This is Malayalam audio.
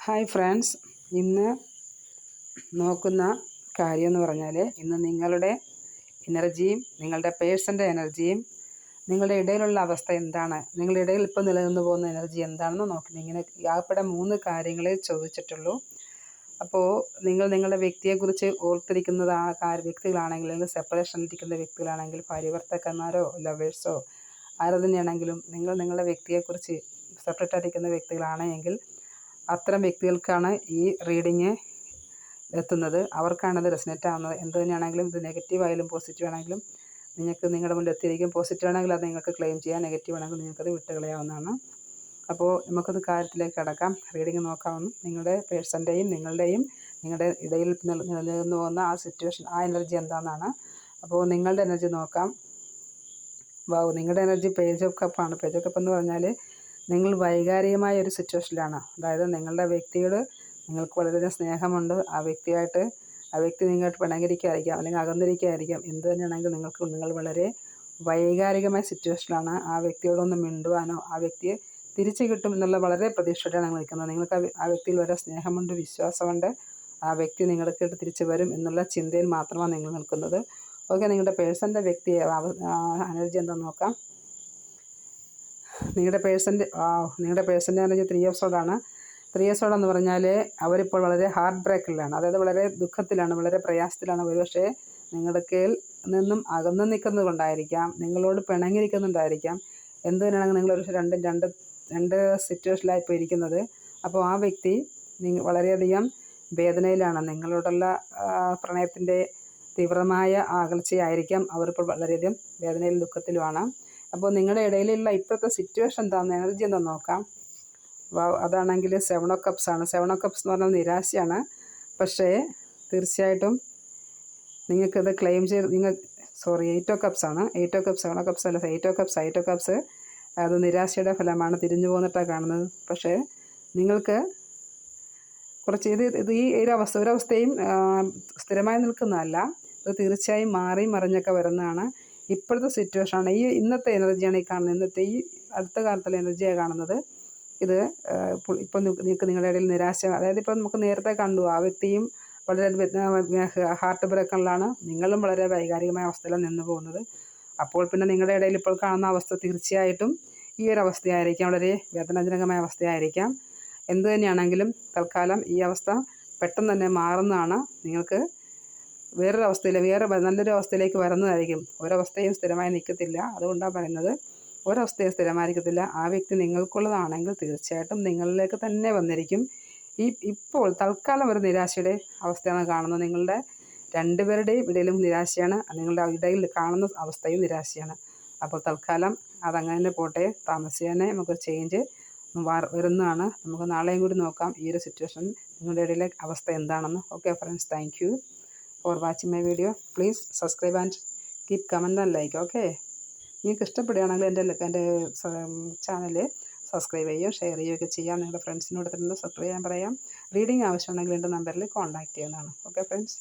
Hi friends. ഇന്ന് നോക്കുന്ന കാര്യം എന്ന് പറഞ്ഞാൽ ഇന്ന് നിങ്ങളുടെ എനർജിയും നിങ്ങളുടെ പേഴ്സന്റെ എനർജിയും നിങ്ങളുടെ ഇടയിലുള്ള അവസ്ഥ എന്താണ്? നിങ്ങളുടെ ഇടയിൽ ഇപ്പോൾ നിലനിന്ന് പോകുന്ന എനർജി എന്താണെന്ന് നോക്കുന്നത് ഇങ്ങനെ ആകപ്പെടെ മൂന്ന് കാര്യങ്ങളെ ചോദിച്ചിട്ടുള്ളൂ. അപ്പോൾ നിങ്ങൾ നിങ്ങളുടെ വ്യക്തിയെക്കുറിച്ച് ഓർത്തിരിക്കുന്നത് ആ കാര്യ വ്യക്തികളാണെങ്കിൽ അല്ലെങ്കിൽ സെപ്പറേഷനിലിരിക്കുന്ന വ്യക്തികളാണെങ്കിൽ പരിവർത്തകന്മാരോ ലവേഴ്സോ ആരെ തന്നെയാണെങ്കിലും നിങ്ങൾ നിങ്ങളുടെ വ്യക്തിയെക്കുറിച്ച് സെപ്പറേറ്റ് ആയിരിക്കുന്ന വ്യക്തികളാണെങ്കിൽ അത്തരം വ്യക്തികൾക്കാണ് ഈ റീഡിങ് എത്തുന്നത്. അവർക്കാണത് റെസിനേറ്റ് ആവുന്നത്. എന്ത് തന്നെയാണെങ്കിലും ഇത് നെഗറ്റീവ് ആയാലും പോസിറ്റീവ് ആണെങ്കിലും നിങ്ങൾക്ക് നിങ്ങളുടെ മുന്നിൽ എത്തിയിരിക്കും. പോസിറ്റീവ് ആണെങ്കിൽ അത് നിങ്ങൾക്ക് ക്ലെയിം ചെയ്യാം. നെഗറ്റീവ് ആണെങ്കിൽ നിങ്ങൾക്കത് വിട്ടുകളയാവുന്നതാണ്. അപ്പോൾ നമുക്കത് കാര്യത്തിലേക്ക് കടക്കാം. റീഡിങ് നോക്കാവുന്ന. നിങ്ങളുടെ പേഴ്സന്റെയും നിങ്ങളുടെയും നിങ്ങളുടെ ഇടയിൽ നിലനിന്ന് പോകുന്ന ആ സിറ്റുവേഷൻ ആ എനർജി എന്താണെന്നാണ്. അപ്പോൾ നിങ്ങളുടെ എനർജി നോക്കാം. വാവ് നിങ്ങളുടെ എനർജി പേജ് ഓഫ് കപ്പാണ്. പേജ് ഓഫ് കപ്പ് എന്ന് പറഞ്ഞാൽ നിങ്ങൾ വൈകാരികമായ ഒരു സിറ്റുവേഷനിലാണ് അതായത് നിങ്ങളുടെ വ്യക്തിയോട് നിങ്ങൾക്ക് വളരെയധികം സ്നേഹമുണ്ട്. ആ വ്യക്തിയായിട്ട് ആ വ്യക്തി നിങ്ങളായിട്ട് പിണങ്ങിയിരിക്കുകയായിരിക്കാം അല്ലെങ്കിൽ അകന്നിരിക്കുകയായിരിക്കാം. എന്ത് തന്നെയാണെങ്കിലും നിങ്ങൾക്ക് നിങ്ങൾ വളരെ വൈകാരികമായ സിറ്റുവേഷനിലാണ് ആ വ്യക്തിയോടൊന്ന് മിണ്ടുവാനോ ആ വ്യക്തിയെ തിരിച്ചു കിട്ടും എന്നുള്ള വളരെ പ്രതീക്ഷയോടെയാണ് നിങ്ങൾ നിൽക്കുന്നത്. നിങ്ങൾക്ക് ആ വ്യക്തിയിൽ വളരെ സ്നേഹമുണ്ട് വിശ്വാസമുണ്ട്. ആ വ്യക്തി നിങ്ങൾക്ക് തിരിച്ചു വരും എന്നുള്ള ചിന്തയിൽ മാത്രമാണ് നിങ്ങൾ നിൽക്കുന്നത്. ഓക്കെ നിങ്ങളുടെ പേഴ്സന്റെ വ്യക്തി എനർജി എന്താണെന്ന് നോക്കാം. നിങ്ങളുടെ പേഴ്സന്റെ നിങ്ങളുടെ പേഴ്സന്റെ പറഞ്ഞാൽ ത്രീ ഓടാണ് ത്രീ ഇയേഴ്സ് എന്ന് പറഞ്ഞാൽ അവരിപ്പോൾ വളരെ ഹാർട്ട് ബ്രേക്കിലാണ് അതായത് വളരെ ദുഃഖത്തിലാണ് വളരെ പ്രയാസത്തിലാണ്. ഒരുപക്ഷേ നിങ്ങളുടെ കയ്യിൽ നിന്നും അകന്നു നിൽക്കുന്നത് കൊണ്ടായിരിക്കാം നിങ്ങളോട് പിണങ്ങിയിരിക്കുന്നുണ്ടായിരിക്കാം. എന്ത് തന്നെയാണെങ്കിൽ നിങ്ങളൊരു രണ്ട് രണ്ട് രണ്ട് സിറ്റുവേഷനിലായി ഇപ്പോൾ ഇരിക്കുന്നത് അപ്പോൾ ആ വ്യക്തി നിങ്ങൾ വളരെയധികം വേദനയിലാണ്. നിങ്ങളോടുള്ള പ്രണയത്തിന്റെ തീവ്രമായ അകൽച്ചയായിരിക്കാം അവരിപ്പോൾ വളരെയധികം വേദനയിലും ദുഃഖത്തിലുമാണ്. അപ്പോൾ നിങ്ങളുടെ ഇടയിലുള്ള ഇപ്പോഴത്തെ സിറ്റുവേഷൻ എന്താണെന്ന് എനർജി എന്താ നോക്കാം. അതാണെങ്കിൽ സെവൻ ഓ കപ്സ് ആണ്. സെവൻ ഓ കപ്സ് എന്ന് പറഞ്ഞാൽ നിരാശയാണ്. പക്ഷേ തീർച്ചയായിട്ടും നിങ്ങൾക്കത് ക്ലെയിം ചെയ്ത് നിങ്ങൾ സോറി എയ്റ്റ് കപ്സ് ആണ്. എയ്റ്റ് കപ്സ് ഓ കപ്സ് അല്ല eight cups eight of cups അത് നിരാശയുടെ ഫലമാണ് തിരിഞ്ഞു പോന്നിട്ടാണ് കാണുന്നത്. പക്ഷേ നിങ്ങൾക്ക് കുറച്ച് ഇത് ഇത് ഈ ഒരു അവസ്ഥ ഒരവസ്ഥയും സ്ഥിരമായി നിൽക്കുന്നതല്ല. ഇത് തീർച്ചയായും മാറി മറിഞ്ഞൊക്കെ വരുന്നതാണ്. ഇപ്പോഴത്തെ സിറ്റുവേഷനാണ് ഈ ഇന്നത്തെ എനർജിയാണ് ഈ കാണുന്നത്. ഇന്നത്തെ ഈ അടുത്ത കാലത്തുള്ള എനർജിയാണ് കാണുന്നത്. ഇത് ഇപ്പോൾ നിങ്ങൾക്ക് നിങ്ങളുടെ ഇടയിൽ നിരാശ അതായത് ഇപ്പോൾ നമുക്ക് നേരത്തെ കണ്ടു ആ വ്യക്തിയും വളരെ ഹാർട്ട് ബ്രേക്കറിലാണ് നിങ്ങളും വളരെ വൈകാരികമായ അവസ്ഥയിലാണ് നിന്ന് പോകുന്നത്. അപ്പോൾ പിന്നെ നിങ്ങളുടെ ഇടയിൽ ഇപ്പോൾ കാണുന്ന അവസ്ഥ തീർച്ചയായിട്ടും ഈ ഒരു അവസ്ഥയായിരിക്കാം. വളരെ വേദനാജനകമായ അവസ്ഥയായിരിക്കാം. എന്തു തന്നെയാണെങ്കിലും തൽക്കാലം ഈ അവസ്ഥ പെട്ടെന്ന് തന്നെ മാറുന്നതാണ്. നിങ്ങൾക്ക് വേറൊരു അവസ്ഥയിൽ വേറെ നല്ലൊരു അവസ്ഥയിലേക്ക് വരുന്നതായിരിക്കും. ഒരവസ്ഥയും സ്ഥിരമായി നിൽക്കത്തില്ല. അതുകൊണ്ടാണ് പറയുന്നത് ഒരവസ്ഥയും സ്ഥിരമായിരിക്കത്തില്ല. ആ വ്യക്തി നിങ്ങൾക്കുള്ളതാണെങ്കിൽ തീർച്ചയായിട്ടും നിങ്ങളിലേക്ക് തന്നെ വന്നിരിക്കും. ഈ ഇപ്പോൾ തൽക്കാലം ഒരു നിരാശയുടെ അവസ്ഥയാണ് കാണുന്നത്. നിങ്ങളുടെ രണ്ടുപേരുടെയും ഇടയിലും നിരാശയാണ്. നിങ്ങളുടെ ഇടയിൽ കാണുന്ന അവസ്ഥയും നിരാശയാണ്. അപ്പോൾ തൽക്കാലം അതങ്ങനെ തന്നെ പോട്ടെ. താമസിയാനെ നമുക്ക് ചേഞ്ച് വരുന്നതാണ്. നമുക്ക് നാളെയും കൂടി നോക്കാം. ഈ ഒരു സിറ്റുവേഷൻ നിങ്ങളുടെ ഇടയിലെ അവസ്ഥ എന്താണെന്ന്. Okay friends thank for watching my video please subscribe and keep comment and like okay നിങ്ങൾക്ക് ഇഷ്ടപ്പെടുകയാണെങ്കിൽ എന്റെ എന്റെ ചാനൽ സബ്സ്ക്രൈബ് ചെയ്യുകയോ ഷെയർ ചെയ്യുകയൊക്കെ ചെയ്യാം. നിങ്ങളുടെ ഫ്രണ്ട്സിനോട് തന്നെ സബ്സ്ക്രൈബ് ചെയ്യാൻ പറയാം. റീഡിങ് ആവശ്യമുണ്ടെങ്കിൽ എന്റെ നമ്പറിൽ കോൺടാക്റ്റ് ചെയ്യുന്നതാണ്. Okay friends